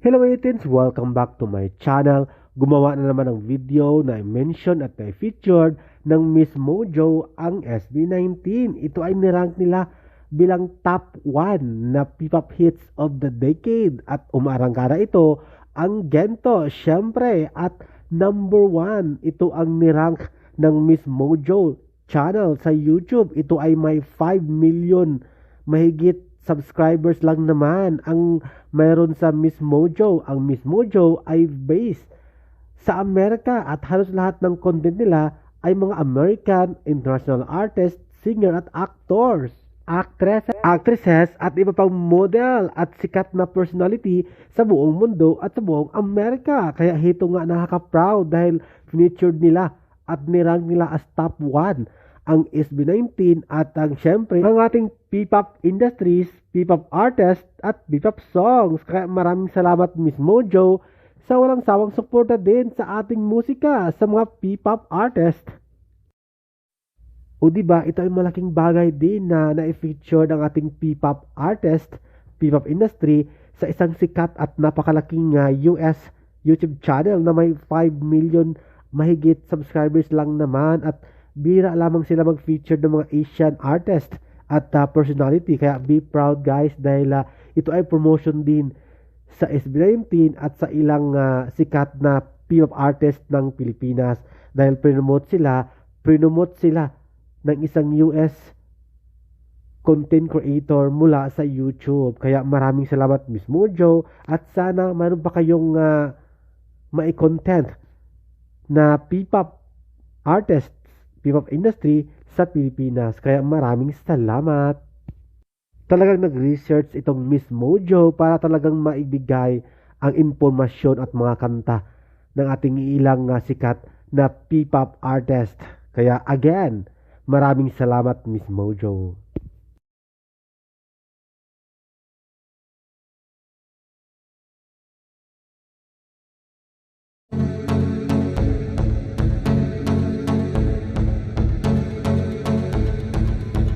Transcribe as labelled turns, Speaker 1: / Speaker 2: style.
Speaker 1: Hello Itins! Welcome back to my channel. Gumawa na naman ng video na i-mention at na-featured ng Miss Mojo ang SB19. Ito ay nirank nila bilang top 1 na P-pop hits of the decade at umarangkada ito ang Gento, syempre, at number 1, ito ang nirank ng Miss Mojo channel sa YouTube. Ito ay may 5 million mahigit subscribers lang naman ang mayroon sa Miss Mojo. Ang Miss Mojo ay based sa Amerika at halos lahat ng content nila ay mga American, international artists, singer at actors actresses, actresses at iba pang model at sikat na personality sa buong mundo at sa buong Amerika. Kaya hito nga nakaka-proud dahil featured nila at nirang nila as top 1 ang SB19 at ang syempre ang ating P-pop industries, P-pop artists at P-pop songs. Kaya maraming salamat Miss Mojo sa walang sawang suporta din sa ating musika sa mga P-pop artists. O ba ito ay malaking bagay din na na-feature ng ating P-pop artist, P-pop industry sa isang sikat at napakalaking uh, US YouTube channel na may 5 million mahigit subscribers lang naman at bira lamang sila mag-feature ng mga Asian artist at uh, personality. Kaya be proud guys dahil uh, ito ay promotion din sa SB19 at sa ilang uh, sikat na P-pop artist ng Pilipinas dahil promote sila, promote sila ng isang US content creator mula sa YouTube. Kaya maraming salamat Miss Mojo at sana mayroon pa kayong uh, mai-content na P-pop artist, P-pop industry sa Pilipinas. Kaya maraming salamat. Talagang nag-research itong Miss Mojo para talagang maibigay ang impormasyon at mga kanta ng ating ilang uh, sikat na P-pop artist. Kaya again, Maraming salamat Miss Mojo.